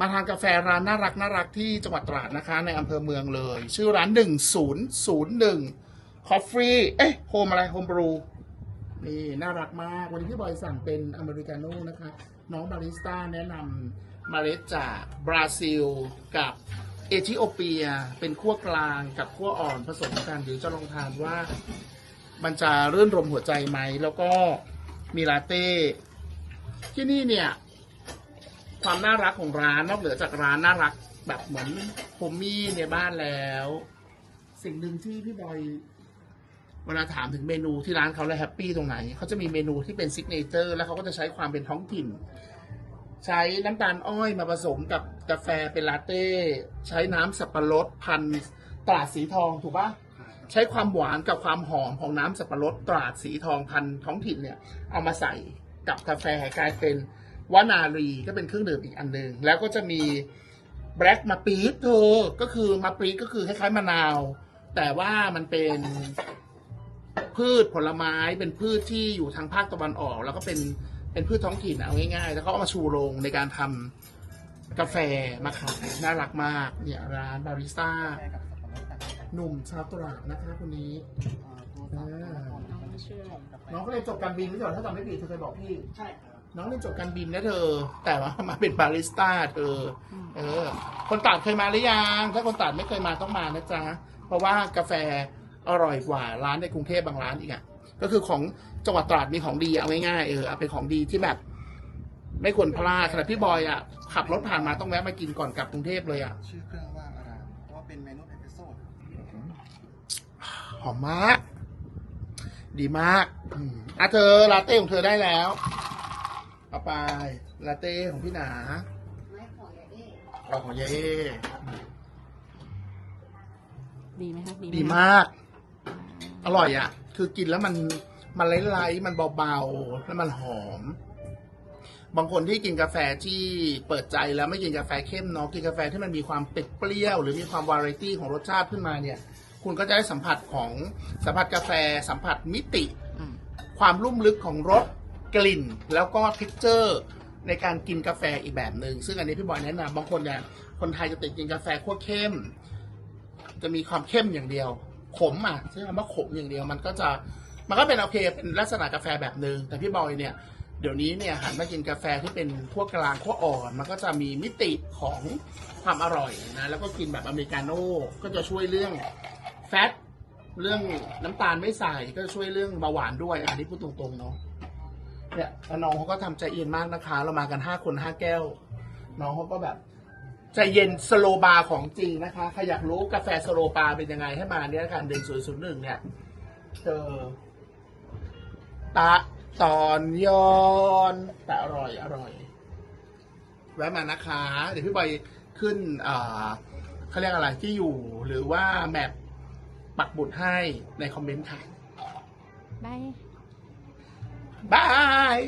มาทานกาแฟร้านน่ารักน่ารักที่จังหวัดตราดนะคะ ในอำเภอเมืองเลย ชื่อร้าน 1001 Coffee เอ๊ะโฮมอะไรโฮมบรูนี่น่ารักมาก วันนี้พี่บอยสั่งเป็นอเมริกาโน่นะคะ น้องบาริสต้าแนะนำเมล็ดจากบราซิลกับเอธิโอเปียเป็นขั้วกลางกับขั้วอ่อนผสมกันเดี๋ยวจะลองทานว่า มันจะเรื่นรมหัวใจไหม แล้วก็มีลาเต้ ที่นี่เนี่ย ความน่ารักของร้านนอกเหนือจากร้านน่ารัก แบบเหมือนโฮมมี่ในบ้านแล้ว สิ่งหนึ่งที่พี่บอยเวลาถามถึงเมนูที่ร้านเขาแล้วแฮปปี้ตรงไหนเขาจะมีเมนูที่เป็นซิกเนเจอร์แล้วเขาก็จะใช้ความเป็นท้องถิ่น ใช้น้ำตาลอ้อยมาผสมกับกาแฟเป็นลาเต้ ใช้น้ำสับปะรดพันตราดสีทองถูกปะใช้ความหวานกับความหอมของน้ำสับปะรดตราดสีทองพันท้องถิ่นเนี่ย เอามาใส่กับกาแฟกลายเป็น วานารีก็เป็นเครื่องดื่มอีกอันหนึ่งแล้วก็จะมีแบล็กมาปี๊ดเธอก็คือมาปี๊ดก็คือคล้ายๆมะนาว แต่ว่ามันเป็นพืชผลไม้เป็นพืชที่อยู่ทางภาคตะวันออก แล้วก็เป็นเป็นพืชท้องถิ่นเอาง่ายๆ แล้วก็เอามาชูโรงในการทำกาแฟมาขายน่ารักมาก เนี่ยร้านบาริสต้าแค่กับสับปะรดแต่หนุ่มชาวตราดนะคะคนนี้เอ่อตัวสามน้องไม่เชื่อมกาแฟน้องก็เลยนจบการบินไม่ใช่เหรอถ้าจำไม่ผิดเธอเคยบอกพี่ใช่ครับ น้องเรียนจบการบินนะเธอ แต่ว่ามาเป็นบาริสต้าเธอ เออ คนตราดเคยมาหรือยัง ถ้าคนตราดไม่เคยมาต้องมานะจ๊ะ เพราะว่ากาแฟอร่อยกว่าร้านในกรุงเทพบางร้านอีกอะ ก็คือของจังหวัดตราดมีของดีเอาง่ายๆเออเอาเป็นของดีที่แบบ ไม่ควรพลาดขณะพี่บอยอะขับรถผ่านมาต้องแวะมากินก่อนกลับกรุงเทพเลยอะ ชื่อเครื่องว่าอะไรเพราะว่าเป็นเมนูเอพิโซดหอมมาก ดีมากอืมอะเธอลาเต้ของเธอได้แล้ว เอาไปลาเต้ของพี่หนาไม่ของยาเอ๊ะเอาของยายเอดีไหมคะดีมาก อร่อยอะ คือกินแล้วมันมันไร้ๆมันเบาๆ แล้วมันหอม บางคนที่กินกาแฟที่เปิดใจแล้วไม่กินกาแฟเข้มเนาะกินกาแฟที่มันมีความเป็ดเปรี้ยวหรือมีความวาไรตี้ของรสชาติขึ้นมาเนี่ย คุณก็จะได้สัมผัสของสัมผัสกาแฟสัมผัสมิติ อืมความลุ่มลึกของรส กลิ่นแล้วก็เท็กเจอร์ในการกินกาแฟอีกแบบหนึ่งซึ่งอันนี้พี่บอยแนะนำบางคนเนี่ยคนไทยจะติดกินกาแฟขั้วเข้ม จะมีความเข้มอย่างเดียว ขมอะใช้คำว่าขมอย่างเดียวมันก็จะมันก็เป็นโอเคเป็นลักษณะกาแฟแบบหนึ่งแต่พี่บอยเนี่ยเดี๋ยวนี้เนี่ยหันมากินกาแฟที่เป็นขั้วกลางขั้วอ่อน มันก็จะมีมิติของความอร่อยนะแล้วก็กินแบบอเมริกาโน่ก็จะช่วยเรื่องแฟตเรื่องน้ำตาลไม่ใส่ก็ช่วยเรื่องเบาหวานด้วยอันนี้พูดตรงๆเนาะ เนี่ยแล้วน้องเขาก็ทำใจเย็นมากนะคะ เรามากันห้าคนห้าแก้ว น้องเขาก็แบบ ใจเย็นสโลบาร์ของจริงนะคะใครอยากรู้กาแฟสโลบาร์เป็นยังไงให้มาเนี่ยค่ะเดินศูนย์ศูนย์หนึ่งเนี่ยเจอตะตอนยอนแต่อร่อยอร่อย แวะมานะคะ เดี๋ยวพี่บอยขึ้นอ่าเขาเรียกอะไรที่อยู่ หรือว่าแมปปักบุตรให้ในคอมเมนต์ค่ะ บาย บาย